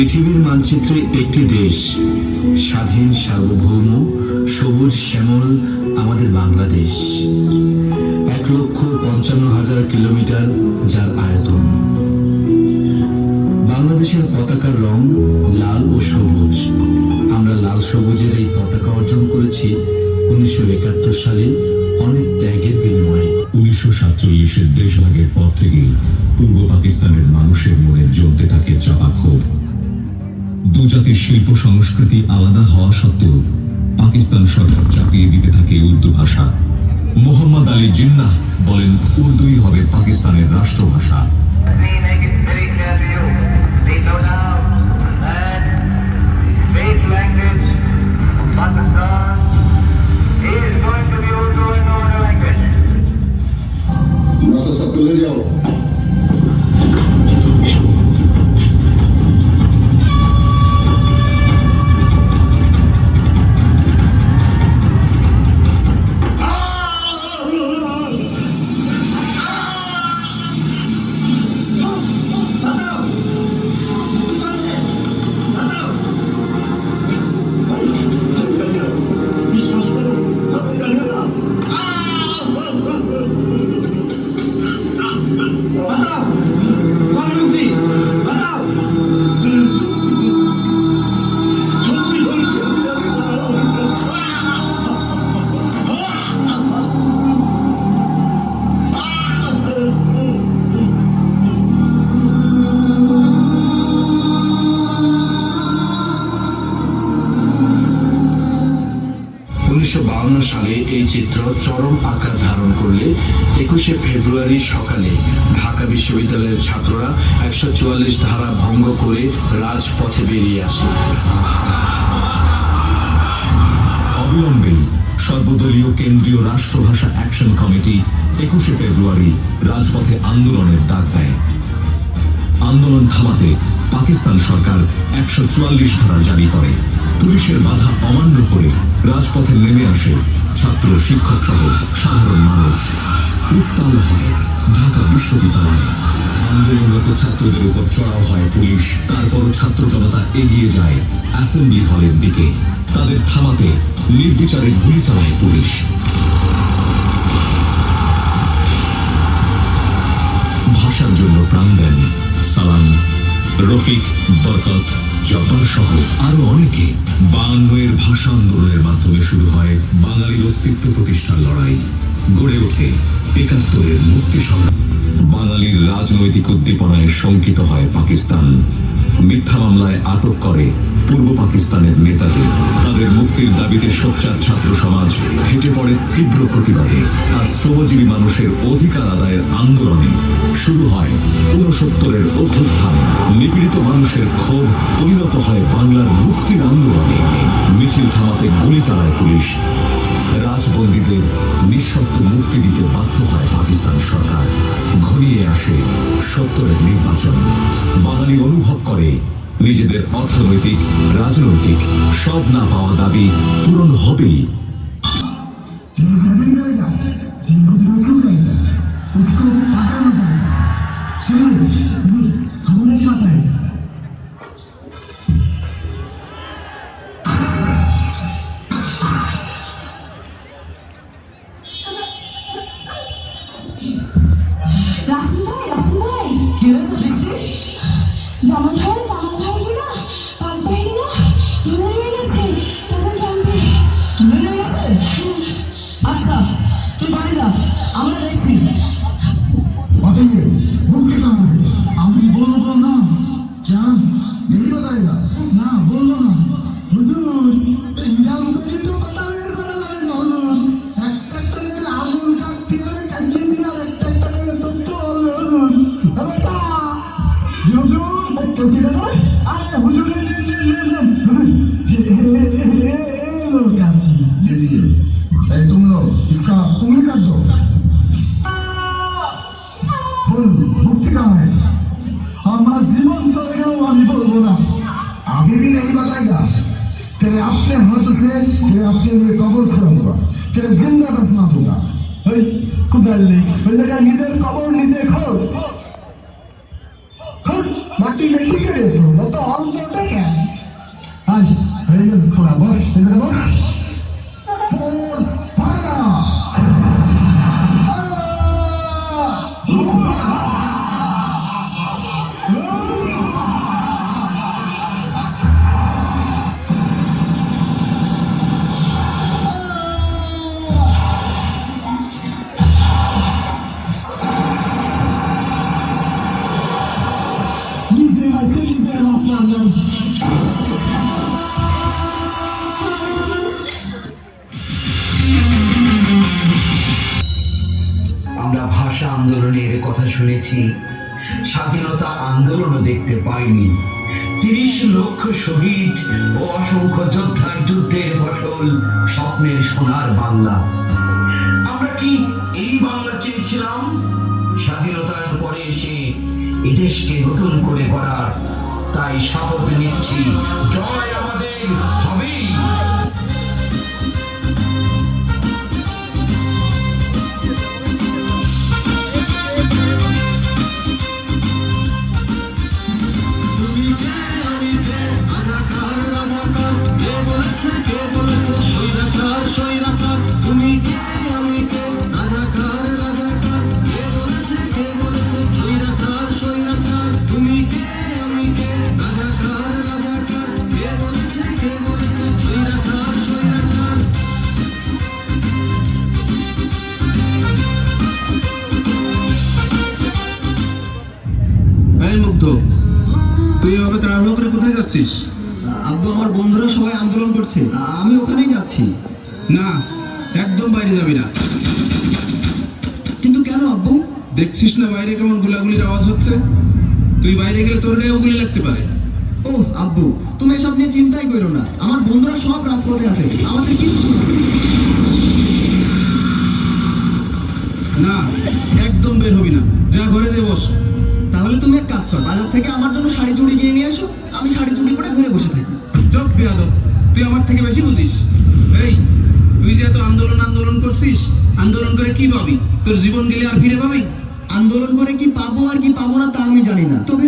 পৃথিবীর মানচিত্রে একটি দেশ, স্বাধীন সার্বভৌম, সবুজ শ্যামল, আমাদের বাংলাদেশ। এক লক্ষ পঞ্চান্ন হাজার কিলোমিটার যার আয়তন। বাংলাদেশের পতাকার রং লাল ও সবুজ। আমরা লাল সবুজের এই পতাকা অর্জন করেছি উনিশশো একাত্তর সালে অনেক ত্যাগের বিনিময়ে। উনিশশো সাতচল্লিশের দেশভাগের পর থেকেই পূর্ব পাকিস্তানের মানুষের মনে জ্বলতে থাকে চাপা ক্ষোভ দু জাতির শিল্প সংস্কৃতি আলাদা হওয়া সত্ত্বেও পাকিস্তান সরকার চাপিয়ে দিতে থাকে উর্দু ভাষা। মোহাম্মদ আলী জিন্নাহ বলেন, উর্দুই হবে পাকিস্তানের রাষ্ট্রভাষা। Make it base language of Pakistan একুশে ফেব্রুয়ারি সকালে ঢাকা বিশ্ববিদ্যালয়ের ছাত্ররা একশো চুয়াল্লিশ ধারা ভঙ্গ করে রাজপথে বেরিয়ে আসে। অবিলম্বেই সর্বদলীয় কেন্দ্রীয় রাষ্ট্রভাষা অ্যাকশন কমিটি একুশে ফেব্রুয়ারি রাজপথে আন্দোলনের ডাক দেয়। আন্দোলন থামাতে পাকিস্তান সরকার একশো চুয়াল্লিশ ধারা জারি করে। পুলিশের বাধা অমান্য করে রাজপথে নেমে আসে ছাত্র, শিক্ষক সহ সাধারণ উত্তাল হয় ঢাকা বিশ্ববিদ্যালয়। আন্দোলনরত ছাত্রদের উপর চড়াও হয় পুলিশ। তারপর ছাত্র জনতা এগিয়ে যায় অ্যাসেম্বলি হলের দিকে। তাদের থামাতে নির্বিচারে গুলি চালায় পুলিশ। ভাষার জন্য প্রাণ দেন সালাম, রফিক, বরকত, জব্বার সহ আরও অনেকে। বায়ান্নয়ের ভাষা আন্দোলনের মাধ্যমে শুরু হয় বাঙালির অস্তিত্ব প্রতিষ্ঠার লড়াই। গড়ে ওঠে একাত্তরের মুক্তি সংগ্রাম। বাঙালির রাজনৈতিক উদ্দীপনায় শঙ্কিত হয় পাকিস্তান। মিথ্যা মামলায় আটক করে পূর্ব পাকিস্তানের নেতাদের। তাদের মুক্তির দাবিতে সোচ্চার ছাত্র সমাজ ফেটে পড়ে তীব্র প্রতিবাদে। আর শ্রমজীবী মানুষের অধিকার আদায়ের আন্দোলনে শুরু হয় ঊনসত্তরের অভ্যুত্থান। নিপীড়িত মানুষের ক্ষোভ পরিণত হয় বাংলার মুক্তির আন্দোলনে। মিছিল থামাতে গুলি চালায় পুলিশ। বন্দীদের নিঃশব্দ মুক্তি দিতে বাধ্য হয় পাকিস্তান সরকার। ঘনিয়ে আসে সত্তরের নির্বাচন। বাঙালি অনুভব করে নিজেদের অর্থনৈতিক, রাজনৈতিক সব না পাওয়া দাবি পূরণ হবে আমরা तेरे अपने हाथ से तेरे अपने लिए कबर खोलूंगा तेरे जिंदा दफना दूंगा এই কুদাল নেই ওই জায়গায় নিজের কবর নিজে খোল খোল মাটি বেশি করে তো অত অল্পটা কেন আজ হয়ে গেছে খোলা বস এই জায়গা বস কথা শুনেছি, স্বাধীনতা আন্দোলনও দেখতে পাইনি। তিরিশ লক্ষ শহীদ ও অসংখ্য যোদ্ধার যুদ্ধের ফসল স্বপ্নের সোনার বাংলা। আমরা কি এই বাংলা চেয়েছিলাম? স্বাধীনতার পরে এসে এদেশকে নতুন করে গড়ার তাই শপথ নিচ্ছি। জয় আমাদের, হবেই। কোথায় যাচ্ছিস? আব্বু আমার বন্ধুরা সবাই আন্দোলন করছে। আমি ওখানেই যাচ্ছি। না একদম বাইরে যাবি না। কিন্তু কেন আব্বু? দেখছিস না বাইরে কেমন গুলাগুলির আওয়াজ হচ্ছে? তুই বাইরে গেলে তোর গায়ে গুলি লাগতে পারে। ও আব্বু তুমি এসব নিয়ে চিন্তাই করো না। আমার বন্ধুরা সব রাজপথে আছে। আমাদের কিচ্ছু না। না একদম বের হবি না। যা ঘরে যে বস। তাহলে তুমি এক কাজ কর বাজার থেকে আমার জন্য শাড়ি চুড়ি কিনে নিয়ে আসো আমি শাড়ি চুড়ি করে ঘরে বসে থাকি। চোখ বিয়াল তুই আমার থেকে বেশি বুঝিস। এই তুই যে এত আন্দোলন আন্দোলন করছিস আন্দোলন করে কি পাবি? তোর জীবন গেলে আর ফিরে পাবি? আন্দোলন করে কি পাবো আর কি পাবো না তা আমি জানি না। তবে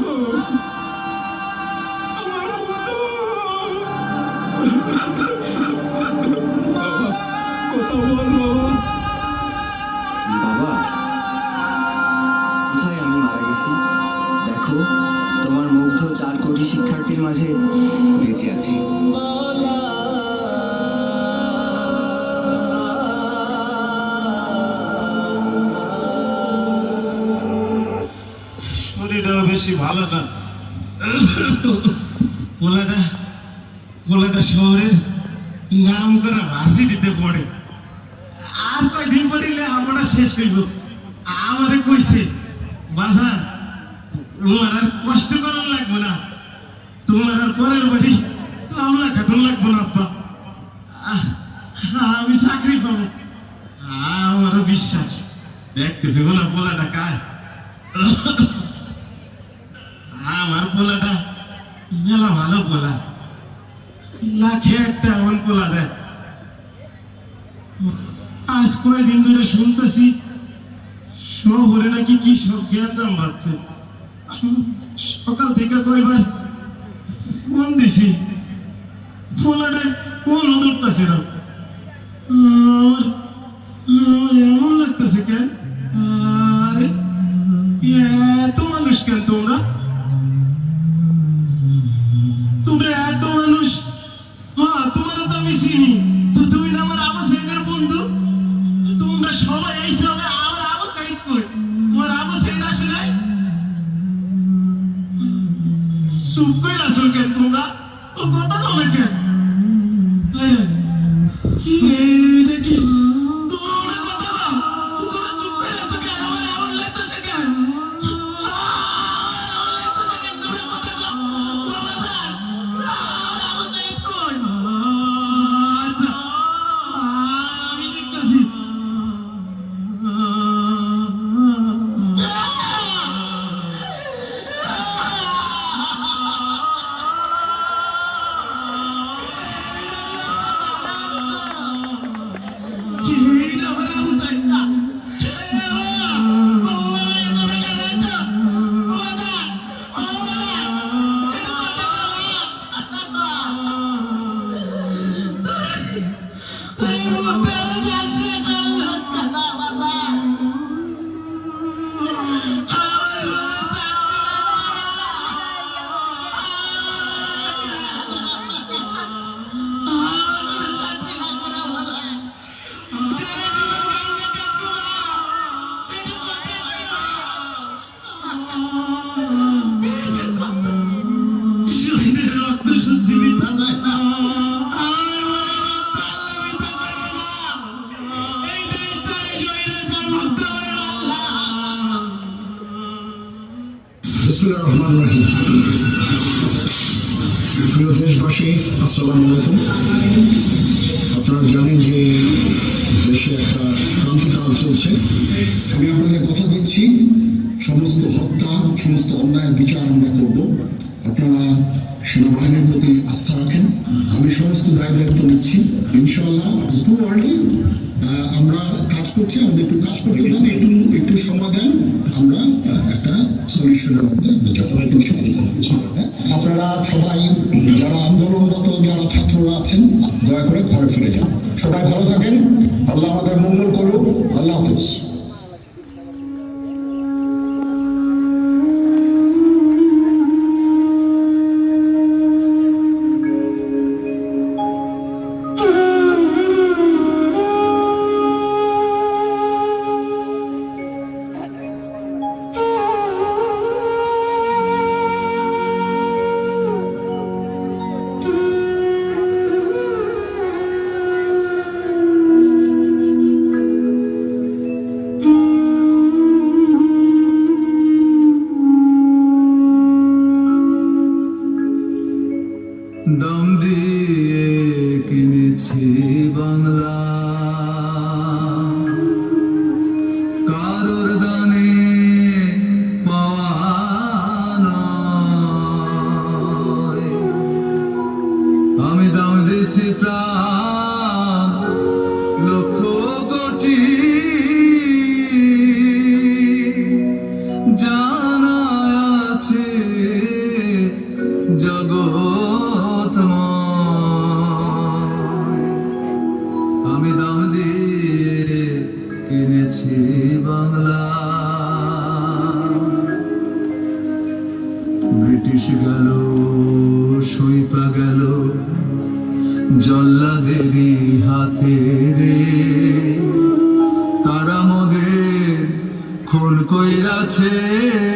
Quiero শরীরও বেশি ভালো না। পোলাটা পোলাটা শহরের নাম করা ভার্সিটিতে পড়ে। আর কয়দিন পড়িলে আমরা শেষ হইব। আমারে কইছে বাজার তোমার আর কষ্ট করার লাগবে না। তোমার আর পরের বাড়ি কামলা কাটন লাগবে না আহ, আমি চাকরি পাবো। আমারও বিশ্বাস দেখতে পেবো না পোলাটা কার। আমার পোলাটা মেলা ভালো পোলা। লাখে একটা এমন পোলা দেয় আজ কয়েকদিন ধরে শুনতেছি শহরে নাকি কি সব জ্ঞান দাম বাড়ছে। সকাল থেকে কয়বার ফোন দিছি ফোনটা কোন ধরতেছে না and i was like. husaina আপনারা সেনাবাহিনীর প্রতি আস্থা রাখেন। আমি সমস্ত দায় দায়িত্ব নিচ্ছি। ইনশাল্লাহ আমরা কাজ করছি, আমাদের একটু কাজ করতে দেন, একটু একটু সময় দেন। আমরা একটা সলিউশনের মধ্যে আপনারা সবাই যারা আন্দোলনরত, যারা ছাত্ররা আছেন, দয়া করে ঘরে ফিরে যান। সবাই ভালো থাকেন। আল্লাহ আমাদের মঙ্গল প্রাণ লক্ষ কোটি জানা জগৎময় আমি কিনেছি বাংলা। ব্রিটিশ গেল সইপা গেল। জল্লাদেরই হাতে রে। তারা মোদের খুন কইরাছে।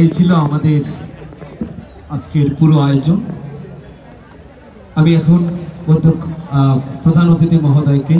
এই ছিল আমাদের আজকের পুরো আয়োজন। আমি এখন অধ্যক্ষ প্রধান অতিথি মহোদয়কে